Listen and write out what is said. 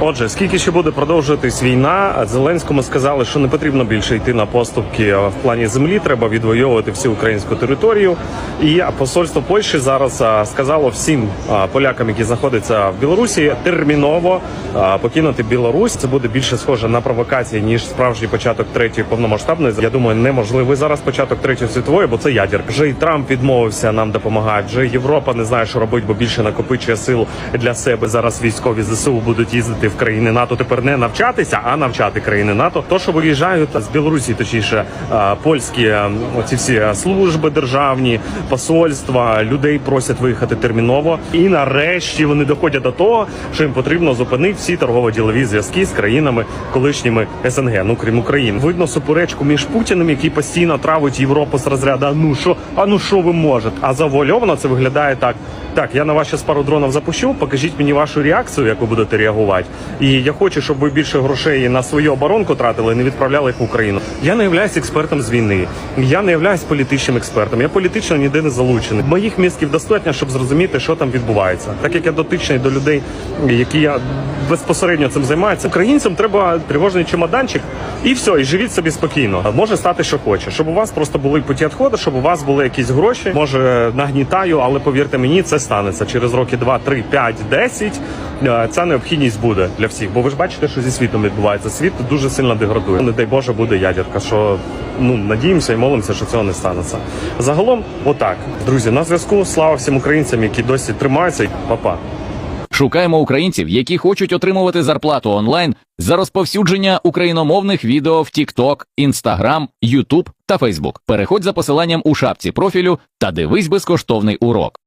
Отже, скільки ще буде продовжуватись війна, Зеленському сказали, що не потрібно більше йти на поступки в плані землі. Треба відвоювати всю українську територію. І посольство Польщі зараз сказало всім полякам, які знаходяться в Білорусі, терміново покинути Білорусь. Це буде більше схоже на провокації ніж справжній початок третьої повномасштабної. Я думаю, неможливий зараз початок третьої світової, бо це ядерка. Вже і Трамп відмовився нам допомагати. Вже Європа не знає, що робити, бо більше накопичує сил для себе. Зараз військові ЗСУ будуть їздити в країни НАТО. Тепер не навчатися, а навчати країни НАТО. То, що виїжджають з Білорусі, точніше а, польські оці всі служби державні, посольства, людей просять виїхати терміново. І нарешті вони доходять до того, що їм потрібно зупинити всі торгово-ділові зв'язки з країнами колишніми СНГ, ну крім України. Видно суперечку між Путіним, який постійно травить Європу з розряду. «А ну що, а ну що ви можете? А завуальовано це виглядає так. Так, я на вас ще пару дронів запущу. Покажіть мені вашу реакцію, як ви будете реагувати. І я хочу, щоб ви більше грошей на свою оборонку тратили, не відправляли їх в Україну. Я не являюсь експертом з війни. Я не являюсь політичним експертом. Я політично ніде не залучений. Моїх мізків достатньо, щоб зрозуміти, що там відбувається. Так як я дотичний до людей, які я безпосередньо цим займаються. Українцям треба тривожний чемоданчик, і все, і живіть собі спокійно. Може стати, що хоче, щоб у вас просто були путі відходу, щоб у вас були якісь гроші. Може нагнітаю, але повірте мені, це станеться через роки 2, 3, 5, 10. Е, Ця необхідність буде для всіх. Бо ви ж бачите, що зі світом відбувається. Світ дуже сильно деградує. Не дай Боже, буде ядерка. Що ну надіємося і молимося, що цього не станеться. Загалом, отак, друзі, на зв'язку. Слава всім українцям, які досі тримаються. Па-па. Шукаємо українців, які хочуть отримувати зарплату онлайн за розповсюдження україномовних відео в TikTok, Instagram, YouTube та Facebook. Переходь за посиланням у шапці профілю та дивись безкоштовний урок.